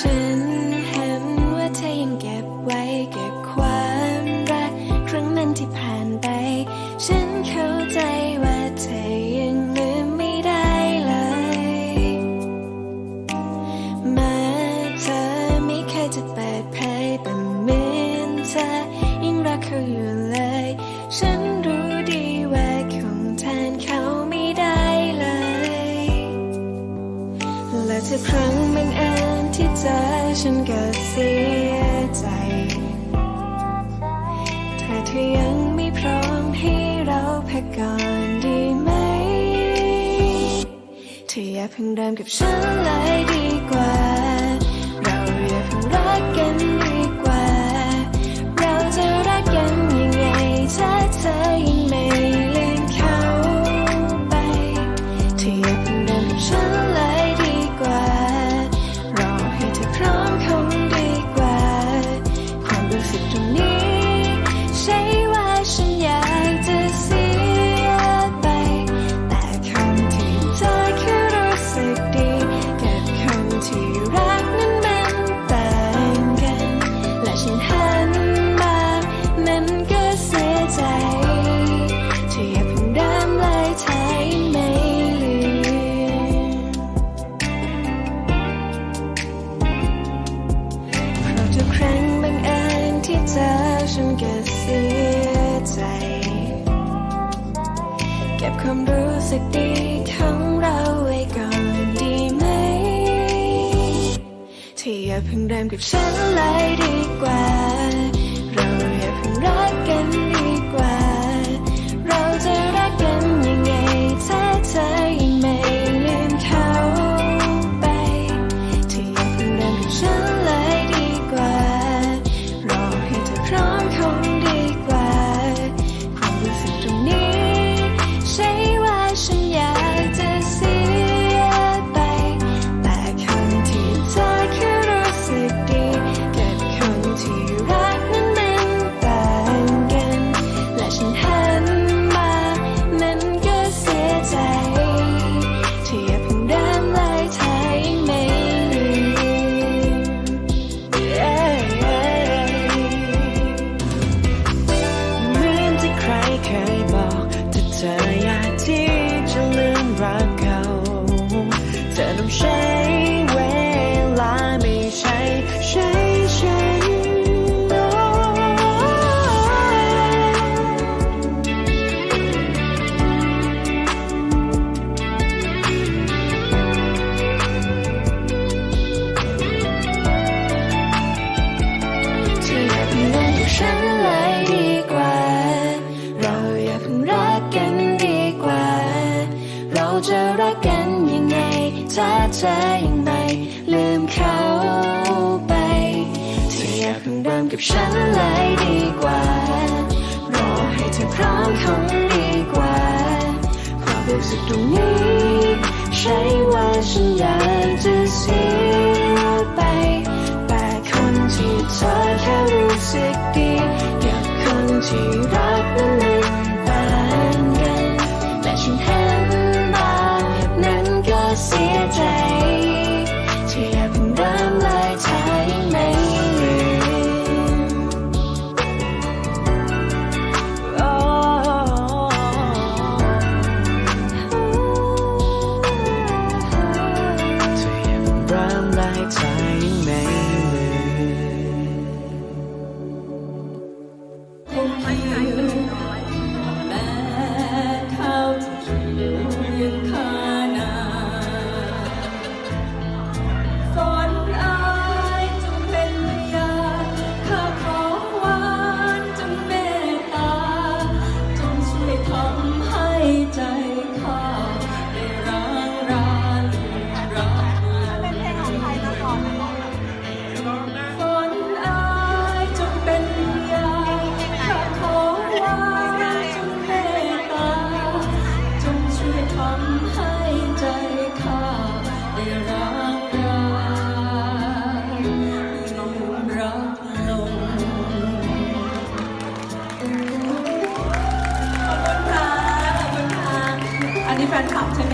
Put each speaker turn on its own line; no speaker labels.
ฉันเห็นว่าเธอยังเก็บไว้เก็บความรักครั้งนั้นที่ผ่านไป ฉันเข้าใจว่าเธอยังลืมไม่ได้เลยแม้เธอไม่เคยจะเปิดเผยแต่เหมือนเธอยังรักเขาอยู่เลย ฉันรู้ดีว่าคงแทนเขาไม่ได้เลย และทุกครั้ง จอฉันก็เสียใจถ้าเธอยังไม่พร้อมให้เราพักก่อนดีไหม เธออย่าเพิ่งเริ่มกับฉันเลยดีกว่า เราอย่าเพิ่งรักกันดีกว่า ฉันก็เสียใจ เก็บความรู้สึกดีของเราไว้ก่อนดีไหมที่อย่าเพิ่งเริ่มกับฉันเลยดีกว่าเรา เคยบอกถ้าเธออยากที่จะลืมรักเขาเธอต้องใช้ งถ้าเธอยังไม่ลืมเขาไปที่อยาเพิ่งเริ่มกับฉันเลยดีกว่า รอให้เธอพร้อมคงดีกว่าความรู้สึกตรงนี้ ใช่ว่าฉันอยากจะเสียไป แต่คนที่เธอแค่รู้สึกดีกับคนที่รักนั้น
ค่ะ